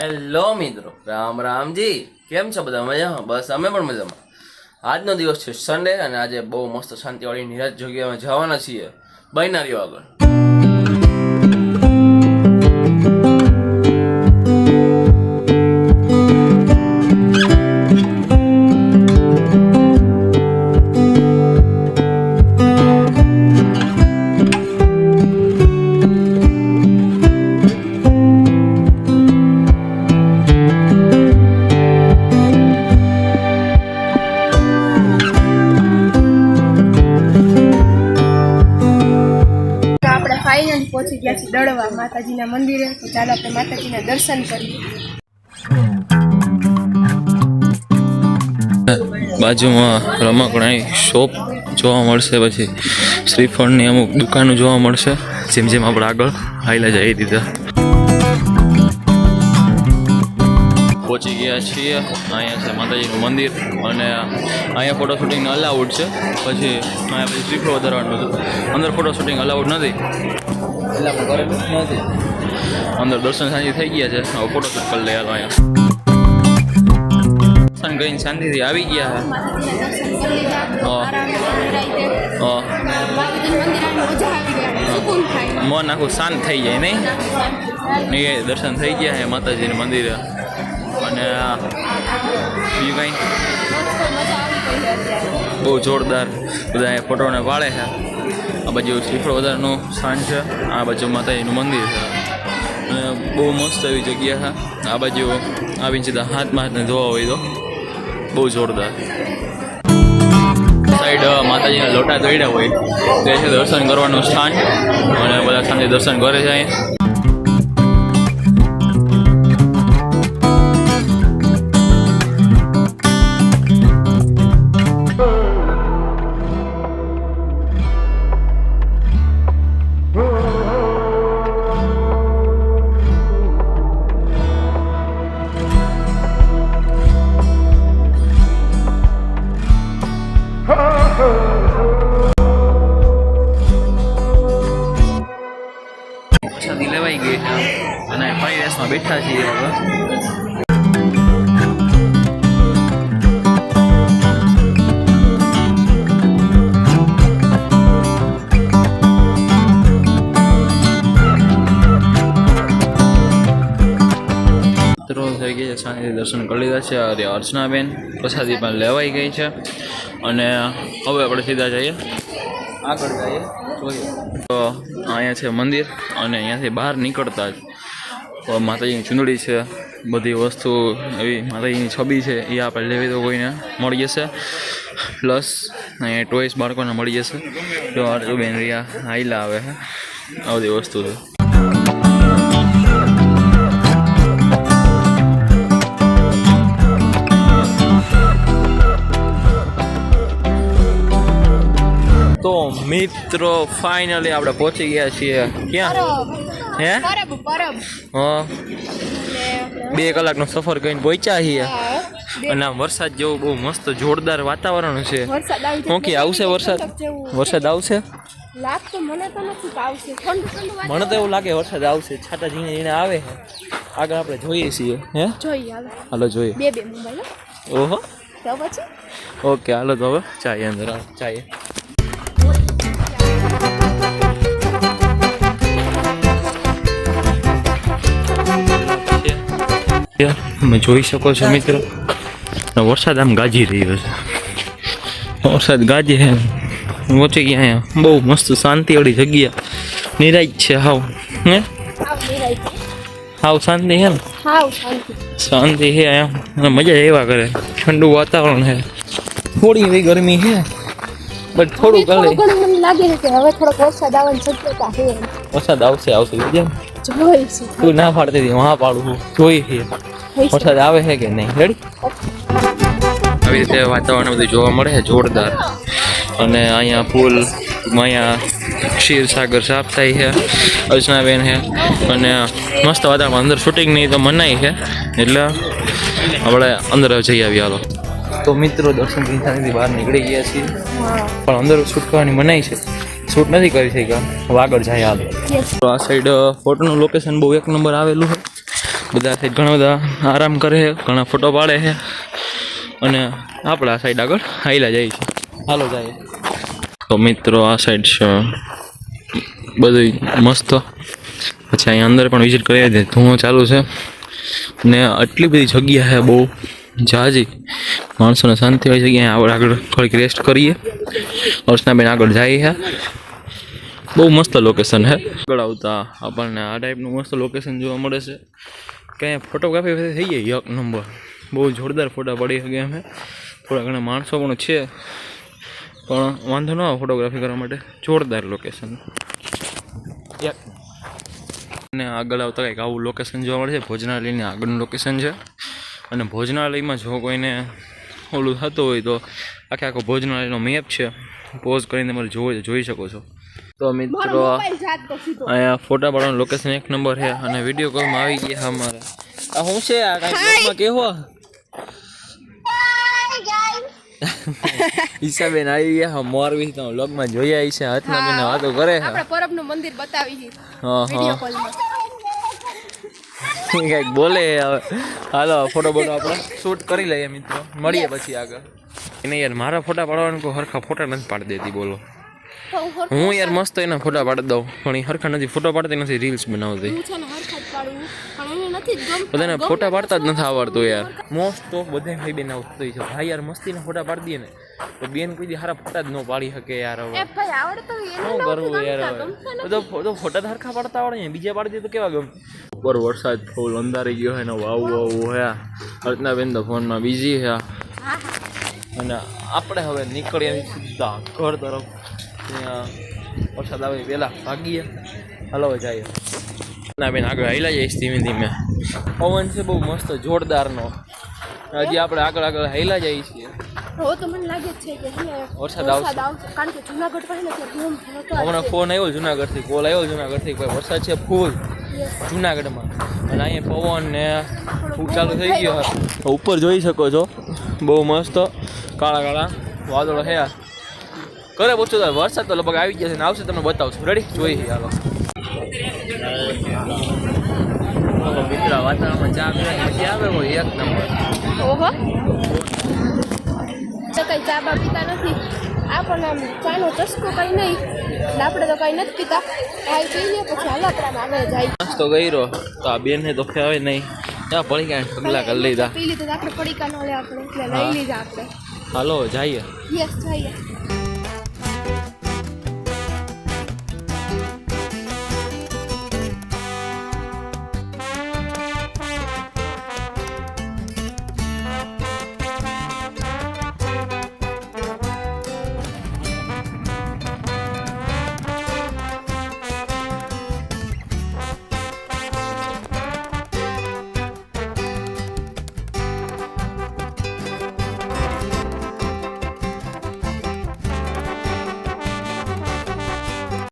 Hello મિત્રો, રામ રામજી કેમ છો બધા મજામાં બસ અમે પણ મજામાં. આજનો દિવસ છે સન્ડે અને આજે બહુ મસ્ત શાંતિવાળી નિરાજ જગ્યામાં જવાના છીએ. બૈનારીઓ આગળ. પહોંચી દળવા માતાજીના મંદિરે, તો ચાલો આપણે માતાજીના દર્શન કરીએ. બાજુમાં રમકડાની શોપ જોવા મળશે, પછી શ્રીફળની અમુક દુકાનો જોવા મળશે, જેમ જેમ આપણે આગળ હાઈલા જઈ દીધા પહોંચી ગયા છીએ, અહીંયા છે માતાજીનું મંદિર, અને અહીંયા ફોટો શૂટિંગ અલાઉડ છે, પછી અહીંયા પછી શ્રીફળ વધારવાનું હતું અંદર ફોટો શૂટિંગ અલાઉડ નથી. અંદર દર્શન શાંતિ થઈ ગયા છે. હવે ફોટો શૂટ કરી લઈએ અહીંયા. દર્શન કરીને શાંતિથી આવી ગયા હા. છે મન આખું શાંત થઈ જાય નહીં? ને એ દર્શન થઈ ગયા છે માતાજીના મંદિરે. અને આ બીજું કાંઈ બહુ જોરદાર બધા ફોટોને પાડે છે. આ બાજુ શ્રીફળ વધારાનું સ્થાન છે. આ બાજુ માતાજીનું મંદિર છે. અને બહુ મસ્ત એવી જગ્યા છે. આ બાજુ આવીને સીધા હાથમાં હાથને ધોવા હોય તો બહુ જોરદાર. સાઈડ માતાજીના લોટા દોડ્યા હોય. તે છે દર્શન કરવાનું સ્થાન. અને બધા શાંતિ દર્શન કરે છે અહીંયા. શાંતિથી દર્શન કરી લીધા છે. અરે અર્ચનાબેન. પ્રસાદી પણ લેવાઈ ગઈ છે. અને હવે આપણે સીધા જઈએ. આગળ જઈએ. જોઈએ. તો અહીંયા છે મંદિર અને અહીંયાથી બહાર નીકળતા જ. માતાજીની ચૂંદડી છે. બધી વસ્તુ એવી માતાજીની છબી છે. એ આપણે લેવી તો કોઈને મળી જશે. પ્લસ અહીંયા ટોયસ બાળકોને મળી જશે. તો બેન રિયા હાઈલા આવે છે આ બધી વસ્તુ છે. તો મિત્રો ફાઇનલી આપણે પહોંચી ગયા છીએ. ક્યાં? હે? હા. બે કલાકનો સફર કરીને પહોંચ્યા છીએ. અને આમ વરસાદ જેવું બહુ મસ્ત જોરદાર વાતાવરણ છે. હું કે આવશે વરસાદ? વરસાદ આવશે? મને તો એવું લાગે વરસાદ આવશે. છાતા ઝીણે ઝીણે આવે. છે આગળ આપણે જોઈએ છીએ. હે? જોઈએ હાલો. જોઈએ. બે બે મોબાઈલ ઓહો. ઓકે હાલો તો હવે ચાય અંદર ચાય. તમે જોઈ શકો છો મિત્રો. વરસાદ આમ ગાજી રહ્યો છે. વરસાદ ગાજે છે. પહોંચી ગયા અહીંયા બહુ મસ્ત શાંતિવાળી જગ્યા. નિરાજ છે હાવ હે? હાવ શાંતિ છે ને? શાંતિ હે છે અહીંયા મજા એવા કરે. ઠંડુ વાતાવરણ છે. થોડી એવી ગરમી છે બટ થોડું ગળે લાગે છે કે હવે થોડોક વરસાદ આવવાની શક્યતા છે. વરસાદ આવશે આવશે. જેમ જોઈશું તું ના પાડતી હતી હા પાડું જોઈ છે. વરસાદ આવે છે કે નહીં? રેડી આવી રીતે વાતાવરણ બધું જોવા મળે છે જોરદાર. અને અહીંયા પુલ અહીંયા ક્ષીરસાગર સાફ થાય છે અર્ચનાબેન છે. અને મસ્ત વાતાવરણ અંદર શૂટિંગની તો મનાઈ છે. એટલે આપણે અંદર જઈ આવી હાલો. તો મિત્રો દર્શન કિંસાનીથી બહાર નીકળી ગયા છીએ. પણ અંદર છૂટકાવાની કરવાની મનાઈ છે. શૂટ નથી કરી શક્યા. આગળ જાય હાલ. આ સાઈડ ફોટોનું લોકેશન બહુ એક નંબર આવેલું છે. બધા સાઈડ ઘણા બધા આરામ કરે છે ઘણા ફોટો પાડે છે. અને આપણે આ સાઈડ આગળ હાઈલા જાય છે. હાલો જાય. તો મિત્રો આ સાઈડ છે બધું મસ્ત. પછી અહીંયા અંદર પણ વિઝિટ કરી હતી ધુઓ ચાલુ છે. ને આટલી બધી જગ્યા છે બહુ જાજી. માણસોને શાંતિ હોય છે કે આગળ થોડીક રેસ્ટ કરીએ. અર્ચનાબેન આગળ જાય હા બહુ મસ્ત લોકેશન હે આગળ આવતા આપણને આ ટાઈપનું મસ્ત લોકેશન જોવા મળે છે. ક્યાંય ફોટોગ્રાફી થઈ જાય એક નંબર બહુ જોરદાર ફોટા પડી શકે અમે થોડા ઘણા માણસો પણ છે. પણ વાંધો ન આવે ફોટોગ્રાફી કરવા માટે. જોરદાર લોકેશન અને આગળ આવતા કંઈક આવું લોકેશન જોવા મળે છે. ભોજનાલયની આગળનું લોકેશન છે. અને ભોજનાલયમાં જો કોઈને ઓલું થતું હોય તો આખે આખો ભોજનાલયનો મેપ છે. પોઝ કરીને તમે જોઈ જોઈ શકો છો. તો મિત્રો અહીંયા ફોટા પાડવાનું લોકેશન એક નંબર છે અને વીડિયો કોલમાં આવી ગયા અમારે. આ શું છે? આ કાંઈ કેવો? ઈશાબેન આવી ગયા. મોરવી તો વ્લોગમાં જોઈ આવી છે હાથના બેન વાતો કરે છે. પરબનું મંદિર બતાવી છે. હા હા. કંઈક બોલે હવે. હાલો ફોટો બોટો આપણે શૂટ કરી લઈએ મિત્રો. મળીએ પછી આગળ. એને યાર મારા ફોટા પાડવાનું કોઈ હરખા ફોટા નથી પાડી દેતી બોલો. હું યાર મસ્ત એના ફોટા પાડી દઉં પણ એ હરખા નથી. ફોટો પાડતી નથી રીલ્સ બનાવતી. બધાને ફોટા પાડતા જ નથી આવડતું યાર. મોસ્ટ ઓફ બધા ભાઈ બેન આવતું છે. ભાઈ યાર મસ્તીના ફોટા પાડી દઈએ ને. તો બેન કોઈ દી હારા ફોટા જ ન પાડી શકે યાર હવે. ભાઈ આવડતો હોય એને શું કરવું યાર બધો બધો ફોટા તો હરખા પાડતા આવડે ને બીજા પાડી દે તો કેવા ગમ? ઉપર વરસાદ ફૂલ અંધારી ગયો હે ને વાવ વાવ હે. અર્ચનાબેન તો ફોનમાં બિઝી હે. અને આપણે હવે નીકળીએ સીધા ઘર તરફ. ત્યાં વરસાદ આવે પહેલાં ભાગીએ. હલો જઈએ. ના બેન આગળ હાઈલા જઈશ ધીમે ધીમે. પવન છે બહુ મસ્ત જોરદારનો. હજી આપણે આગળ આગળ હાઈલા જઈએ છીએ. હવે તો મને લાગે છે કે વરસાદ આવશે. કારણ કે જુનાગઢ પર ને ધૂમ હમણાં ફોન આવ્યો જુનાગઢથી કોલ આવ્યો જુનાગઢથી ભાઈ વરસાદ છે ફૂલ. જુનાગઢમાં. અને અહીંયા પવન ને ફૂલ ચાલુ થઈ ગયો હતો ઉપર જોઈ શકો છો બહુ મસ્ત કાળા કાળા વાદળો છે કરે પૂછો તો વરસાદ તો લગભગ આવી ગયા છે ને આવશે તમને બતાવશું. રેડી જોઈએ હાલો. મિત્ર વાતાવરણમાં ચા પીવાની મજા આવે એક નંબર. ઓહો. કઈ ચા બા પીતા નથી. આપણને આમ ચાનો ચસ્કો કઈ નહીં એટલે આપણે તો કઈ નથી પીતા. ભાઈ પી લે પછી હાલ આપણે આગળ જાય. નાસ્તો કર્યો તો આ બેન તો ફેવે નહીં. ત્યાં પડી ગયા પગલા કરી લીધા. પી લીધું આપણે પડીકા ન લે આપણે એટલે. લઈ લીધા આપણે. હાલો જઈએ. યસ જઈએ.